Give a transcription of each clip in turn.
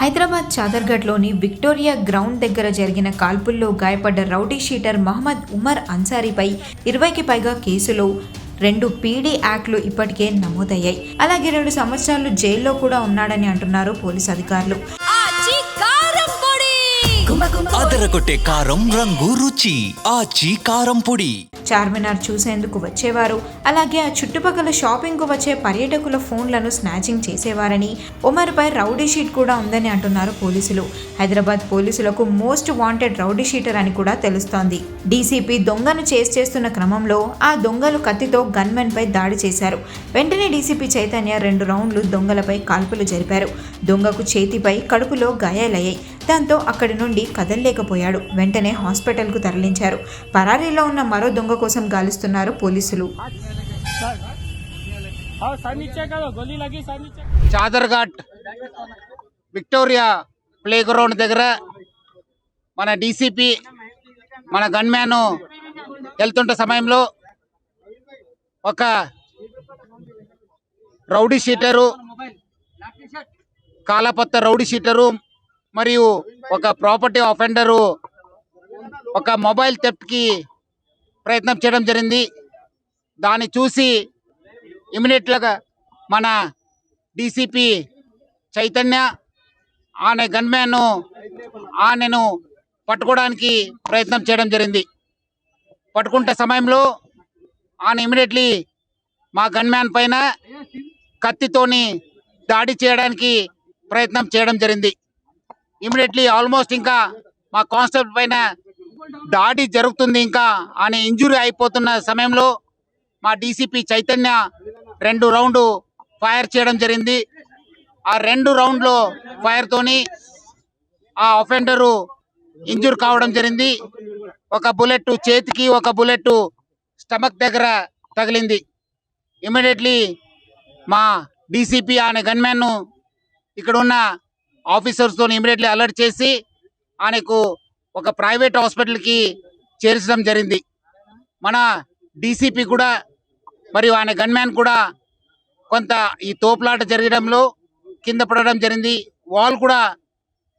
Hyderabad చాదర్ఘడ్లోని Victoria ground దగ్గర జరిగిన కాల్పుల్లో గాయపడ్డ రౌడీ షీటర్ మహమ్మద్ ఉమర్ అన్సారీపై ఇరవైకి పైగా కేసులు రెండు పీడీ యాక్ట్లు ఇప్పటికే నమోదయ్యాయి. అలాగే రెండు సంవత్సరాలు జైల్లో కూడా ఉన్నాడని అంటున్నారు పోలీసు అధికారులు. అదరగొట్టే కారం రంగు రుచి. ఆచి కారం పొడి. చార్మినార్ చూసేందుకు వచ్చేవారు. అలాగే ఆ చుట్టుపక్కల షాపింగ్కు వచ్చే పర్యాటకుల ఫోన్లను స్నాచింగ్ చేసేవారని ఉమర్పై రౌడీ షీట్ కూడా ఉందని అంటున్నారు పోలీసులు. హైదరాబాద్ పోలీసులకు మోస్ట్ వాంటెడ్ రౌడీ షీటర్ అని కూడా తెలుస్తోంది. డీసీపీ దొంగను చేస్ చేస్తున్న క్రమంలో ఆ దొంగలు కత్తితో గన్మెన్పై దాడి చేశారు. వెంటనే డీసీపీ చైతన్య రెండు రౌండ్లు దొంగలపై కాల్పులు జరిపారు. దొంగకు చేతిపై కడుపులో గాయాలయ్యాయి. దాంతో అక్కడి నుండి కదలలేకపోయాడు. వెంటనే హాస్పిటల్కు తరలించారు. పరారీలో ఉన్న మరో దొంగ కోసం గాలిస్తున్నారు పోలీసులు. చాదర్ఘాట్ విక్టోరియా ప్లే గ్రౌండ్ దగ్గర మన డిసిపి మన గన్మ్యాన్ వెళ్తుంట సమయంలో ఒక రౌడీ షీటరు కాలపత్త రౌడీ షీటరు మరియు ఒక ప్రాపర్టీ ఆఫెండరు ఒక మొబైల్ థెఫ్ట్కి ప్రయత్నం చేయడం జరిగింది. దాన్ని చూసి ఇమీడియట్గా మన డీసీపీ చైతన్య ఆమె గన్మ్యాన్ను ఆమెను పట్టుకోవడానికి ప్రయత్నం చేయడం జరిగింది. పట్టుకుంటే సమయంలో ఆయన ఇమీడియట్లీ మా గన్మ్యాన్ పైన కత్తితోని దాడి చేయడానికి ప్రయత్నం చేయడం జరిగింది. ఇమీడియట్లీ ఆల్మోస్ట్ ఇంకా మా కాన్స్టేబుల్ పైన దాడి జరుగుతుంది ఇంకా. ఆయన ఇంజురీ అయిపోతున్న సమయంలో మా డీసీపీ చైతన్య రెండు రౌండ్ ఫైర్ చేయడం జరిగింది. ఆ రెండు రౌండ్లో ఫైర్తోని ఆ అఫెండరు ఇంజూర్ కావడం జరిగింది. ఒక బుల్లెట్ చేతికి ఒక బుల్లెట్ స్టమక్ దగ్గర తగిలింది. ఇమీడియట్లీ మా డీసీపీ అనే గన్మ్యాన్ ఇక్కడ ఉన్న ఆఫీసర్స్తో ఇమీడియట్లీ అలర్ట్ చేసి ఆయనకు ఒక ప్రైవేట్ హాస్పిటల్కి చేర్చడం జరిగింది. మన డీసీపీ కూడా మరియు ఆయన గన్మ్యాన్ కూడా కొంత ఈ తోపులాట జరగడంలో కింద పడడం జరిగింది. వాల్ కూడా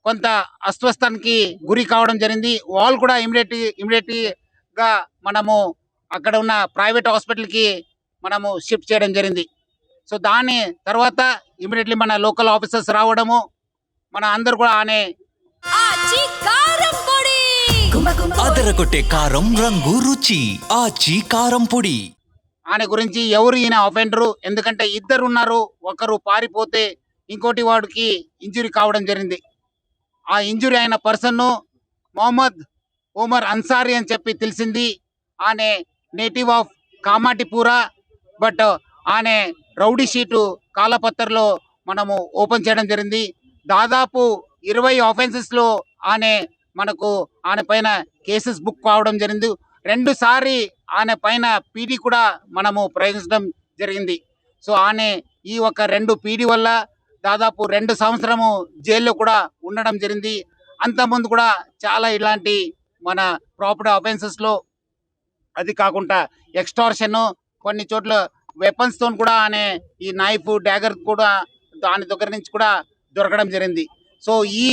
కొంత అస్వస్థానికి గురి కావడం జరిగింది. వాల్ కూడా ఇమీడియట్ ఇమీడియట్గా మనము అక్కడ ఉన్న ప్రైవేట్ హాస్పిటల్కి మనము షిఫ్ట్ చేయడం జరిగింది. సో దాని తర్వాత ఇమీడియట్లీ మన లోకల్ ఆఫీసర్స్ రావడము మన అందరు కూడా ఆనే. ఆచి కారం పొడి. అదరగొట్టే కారం రంగు రుచి. ఆచి కారం పొడి. ఆయన గురించి ఎవరు ఈయన అఫెండరు ఎందుకంటే ఇద్దరు ఉన్నారు ఒకరు పారిపోతే ఇంకోటి వాడికి ఇంజురీ కావడం జరిగింది. ఆ ఇంజురీ అయిన పర్సన్ మొహమ్మద్ ఉమర్ అన్సారీ అని చెప్పి తెలిసింది. ఆయన నేటివ్ ఆఫ్ కామాటిపూరా బట్ ఆయన రౌడీ షీటు కాలపత్రలో మనము ఓపెన్ చేయడం జరిగింది. దాదాపు ఇరవై లో ఆమె మనకు ఆయన పైన కేసెస్ బుక్ కావడం జరిగింది. రెండు సారి ఆయన పైన పీడీ కూడా మనము ప్రయోగించడం జరిగింది. సో ఆయన ఈ ఒక రెండు పీడీ వల్ల దాదాపు రెండు సంవత్సరము జైల్లో కూడా ఉండడం జరిగింది. అంతకుముందు కూడా చాలా ఇలాంటి మన ప్రాపర్టీ అఫెన్సెస్లో అది కాకుండా ఎక్స్టార్షన్ కొన్ని చోట్ల వెపన్స్తో కూడా ఆయన ఈ నైఫ్ డ్యాగర్ కూడా దాని దగ్గర నుంచి కూడా దొరకడం జరిగింది. సో ఈ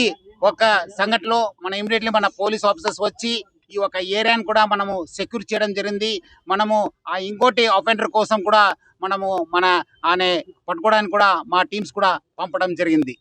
ఒక సంఘటనలో మన ఇమీడియట్లీ మన పోలీస్ ఆఫీసర్స్ వచ్చి ఈ ఒక ఏరియాని కూడా మనము సెక్యూర్ చేయడం జరిగింది. మనము ఆ ఇంకోటి అఫెండర్ కోసం కూడా మనము మన ఆనే పట్టుకోవడానికి కూడా మా టీమ్స్ కూడా పంపడం జరిగింది.